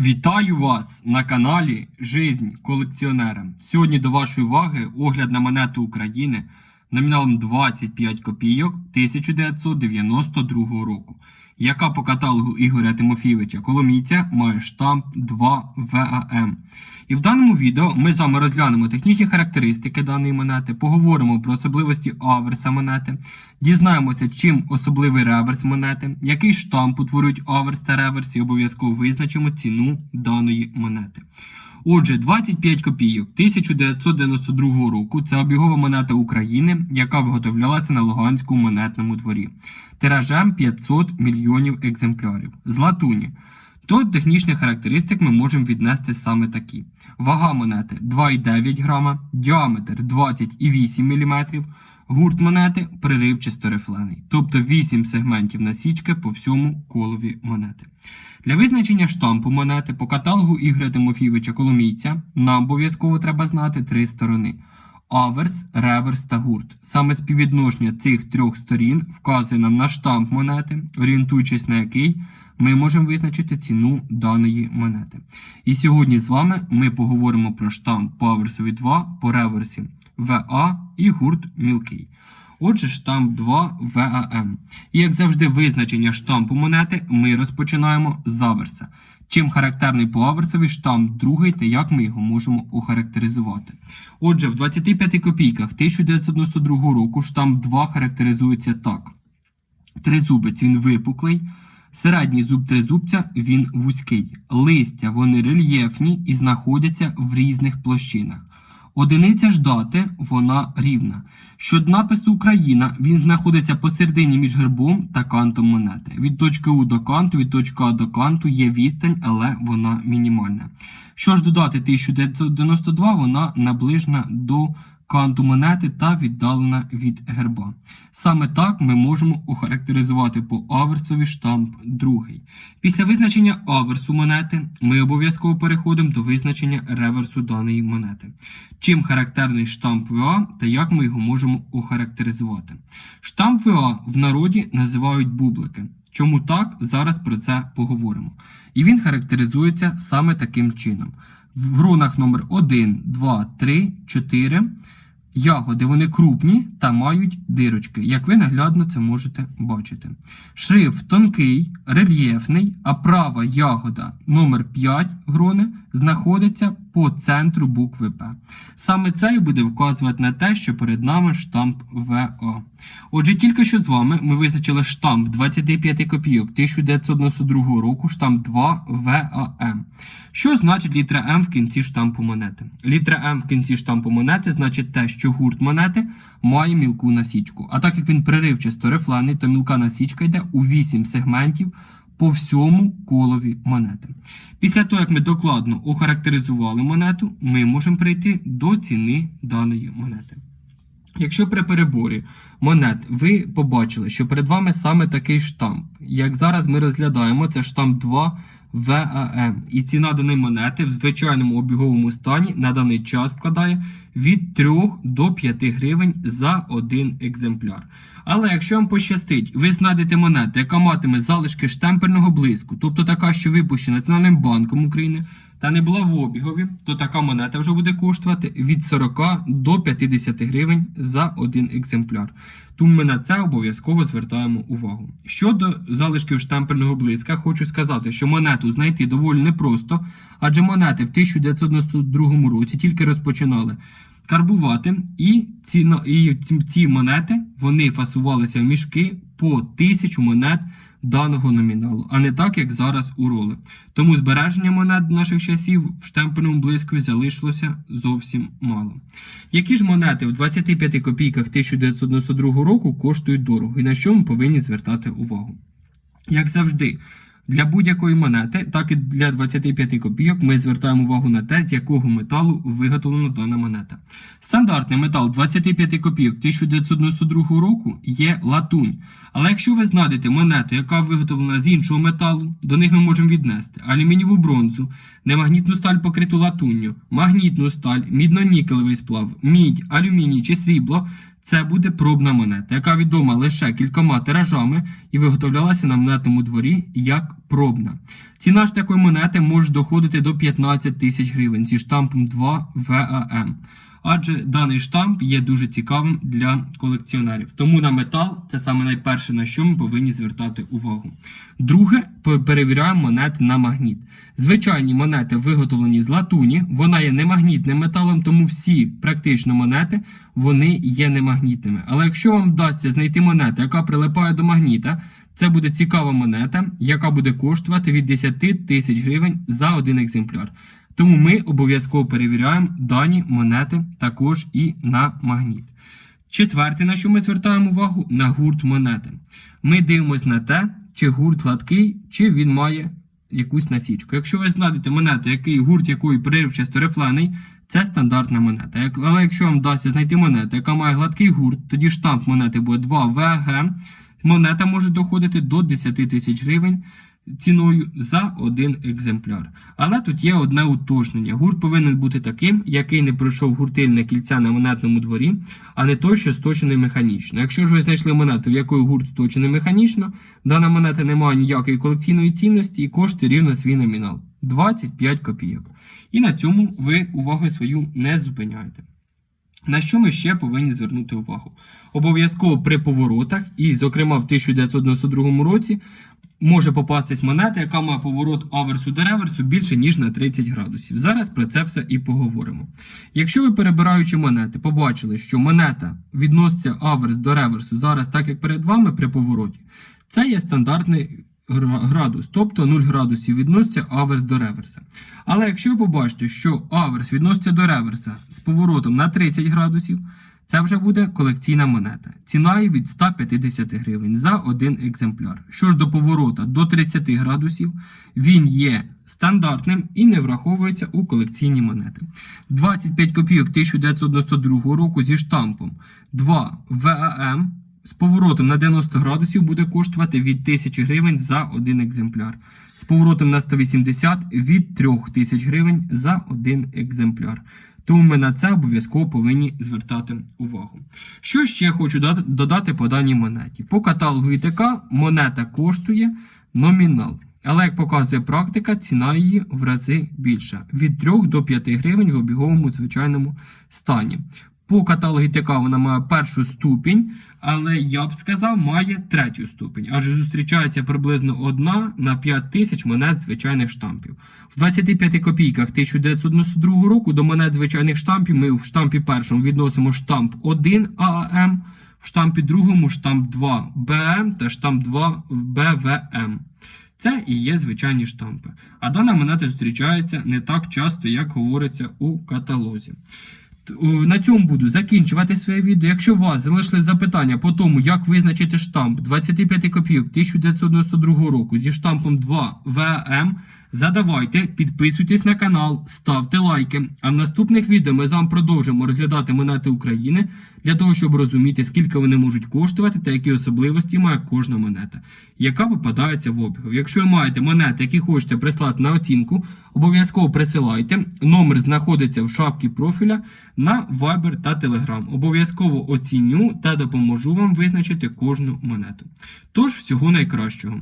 Вітаю вас на каналі Жизнь колекціонера. Сьогодні до вашої уваги огляд на монету України номіналом 25 копійок 1992 року, яка по каталогу Ігоря Тимофійовича Коломійця має штамп 2 ВАМ. І в даному відео ми з вами розглянемо технічні характеристики даної монети, поговоримо про особливості аверса монети, дізнаємося, чим особливий реверс монети, який штамп утворюють аверс та реверс, і обов'язково визначимо ціну даної монети. Отже, 25 копійок 1992 року це обігова монета України, яка виготовлялася на Луганському монетному дворі. Тиражем 500 мільйонів екземплярів. З латуні. До технічних характеристик ми можемо віднести саме такі: вага монети 2,9 грама, діаметр 20,8 мм, гурт монети приривчасто рифлений, тобто 8 сегментів насічки по всьому колові монети. Для визначення штампу монети по каталогу Ігоря Тимофійовича Коломійця нам обов'язково треба знати три сторони. Аверс, реверс та гурт. Саме співвідношення цих трьох сторін вказує нам на штамп монети, орієнтуючись на який ми можемо визначити ціну даної монети. І сьогодні з вами ми поговоримо про штамп по аверсові 2, по реверсі ВА і гурт мілкий. Отже, штамп 2 ВАМ. І як завжди, визначення штампу монети ми розпочинаємо з аверса. Чим характерний по аверсові штамп другий та як ми його можемо охарактеризувати. Отже, в 25 копійках 1992 року штамп 2 характеризується так. Тризубець він випуклий. Середній зуб тризубця він вузький. Листя вони рельєфні і знаходяться в різних площинах. Одиниця ж дати вона рівна. Щодо напису Україна він знаходиться посередині між гербом та кантом монети. Від точки У до канту, від точки А до канту є відстань, але вона мінімальна. Що ж додати 1992, вона наближена до канту монети та віддалена від герба. Саме так ми можемо охарактеризувати по аверсові штамп другий. Після визначення аверсу монети ми обов'язково переходимо до визначення реверсу даної монети. Чим характерний штамп ВА та як ми його можемо охарактеризувати. Штамп ВА в народі називають бублики. Чому так? Зараз про це поговоримо. І він характеризується саме таким чином. В рунах номер 1, 2, 3, 4 ягоди вони крупні та мають дирочки, як ви наглядно це можете бачити. Шрифт тонкий, рельєфний, а права ягода номер 5 грони знаходиться по центру букви П. Саме це і буде вказувати на те, що перед нами штамп ВА. Отже, тільки що з вами ми визначили штамп 25 копійок 1992 року, штамп 2 ВАМ. Що значить літера М в кінці штампу монети? Літера М в кінці штампу монети значить те, що гурт монети має мілку насічку. А так як він приривчасто рифлений, то мілка насічка йде у 8 сегментів по всьому колові монети. Після того, як ми докладно охарактеризували монету, ми можемо прийти до ціни даної монети. Якщо при переборі монет ви побачили, що перед вами саме такий штамп, як зараз ми розглядаємо, це штамп 2 ВАМ. І ціна даної монети в звичайному обіговому стані на даний час складає від 3 до 5 гривень за один екземпляр. Але якщо вам пощастить, ви знайдете монету, яка матиме залишки штемпельного блиску, тобто така, що випущена Національним банком України, та не була в обігові, то така монета вже буде коштувати від 40 до 50 гривень за один екземпляр. Тому ми на це обов'язково звертаємо увагу. Щодо залишків штемпельного блиска, хочу сказати, що монету знайти доволі непросто, адже монети в 1992 році тільки розпочинали карбувати, і ці, і ці, монети вони фасувалися в мішки по тисячу монет даного номіналу, а не так, як зараз у роли. Тому збереження монет наших часів в штемпельному блиску залишилося зовсім мало. Які ж монети в 25 копійках 1992 року коштують дорого і на що ми повинні звертати увагу? Як завжди, для будь-якої монети, так і для 25 копійок, ми звертаємо увагу на те, з якого металу виготовлена дана монета. Стандартний метал 25 копійок 1992 року є латунь. Але якщо ви знайдете монету, яка виготовлена з іншого металу, до них ми можемо віднести алюмінієву бронзу, немагнітну сталь покриту латунню, магнітну сталь, мідно-нікелевий сплав, мідь, алюміній чи срібло. Це буде пробна монета, яка відома лише кількома тиражами і виготовлялася на монетному дворі як пробна. Ціна ж такої монети може доходити до 15 тисяч гривень зі штампом 2 ВАМ. Адже даний штамп є дуже цікавим для колекціонерів. Тому на метал це саме найперше, на що ми повинні звертати увагу. Друге, перевіряємо монети на магніт. Звичайні монети виготовлені з латуні, вона є немагнітним металом, тому всі практично монети вони є немагнітними. Але якщо вам вдасться знайти монету, яка прилипає до магніта, це буде цікава монета, яка буде коштувати від 10 тисяч гривень за один екземпляр. Тому ми обов'язково перевіряємо дані монети також і на магніт. Четверте, на що ми звертаємо увагу, на гурт монети. Ми дивимося на те, чи гурт гладкий, чи він має якусь насічку. Якщо ви знайдете монету, який гурт якої переривчасто рифлений, це стандартна монета. Але якщо вам вдасться знайти монету, яка має гладкий гурт, тоді штамп монети буде 2 ВГ. Монета може доходити до 10 тисяч гривень ціною за один екземпляр. Але тут є одне уточнення. Гурт повинен бути таким, який не пройшов гуртильне кільця на монетному дворі, а не той, що сточений механічно. Якщо ж ви знайшли монету, в якої гурт сточений механічно, дана монета не має ніякої колекційної цінності і коштує рівно свій номінал 25 копійок. І на цьому ви увагу свою не зупиняєте. На що ми ще повинні звернути увагу? Обов'язково при поворотах, і, зокрема, в 1992 році може попастись монета, яка має поворот аверсу до реверсу більше, ніж на 30 градусів. Зараз про це все і поговоримо. Якщо ви, перебираючи монети, побачили, що монета відноситься аверс до реверсу зараз, так як перед вами при повороті, це є стандартний градус, тобто 0 градусів відноситься аверс до реверса. Але якщо ви побачите, що аверс відноситься до реверса з поворотом на 30 градусів, це вже буде колекційна монета. Ціна її від 150 гривень за один екземпляр. Що ж до поворота до 30 градусів, він є стандартним і не враховується у колекційні монети. 25 копійок 1992 року зі штампом 2 ВАМ з поворотом на 90 градусів буде коштувати від 1000 гривень за один екземпляр. З поворотом на 180 від 3000 гривень за один екземпляр. Тому ми на це обов'язково повинні звертати увагу. Що ще хочу додати- по даній монеті? По каталогу ІТК монета коштує номінал. Але як показує практика, ціна її в рази більша від 3 до 5 гривень в обіговому звичайному стані. По каталогу ІТК вона має першу ступінь, але я б сказав, має третю ступінь, адже зустрічається приблизно одна на 5 тисяч монет звичайних штампів. В 25 копійках 1992 року до монет звичайних штампів ми в штампі першому відносимо штамп 1 ААМ, в штампі другому штамп 2 БМ та штамп 2 БВМ. Це і є звичайні штампи. А дана монета зустрічається не так часто, як говориться у каталозі. О, На цьому буду закінчувати своє відео. Якщо у вас залишили запитання по тому, як визначити штамп 25 копійок 1992 року зі штампом 2 ВМ, задавайте, підписуйтесь на канал, ставте лайки. А в наступних відео ми з вами продовжимо розглядати монети України для того, щоб розуміти, скільки вони можуть коштувати та які особливості має кожна монета, яка попадається в обіг. Якщо ви маєте монети, які хочете прислати на оцінку, обов'язково присилайте. Номер знаходиться в шапці профіля на Viber та Telegram. Обов'язково оціню та допоможу вам визначити кожну монету. Тож, всього найкращого.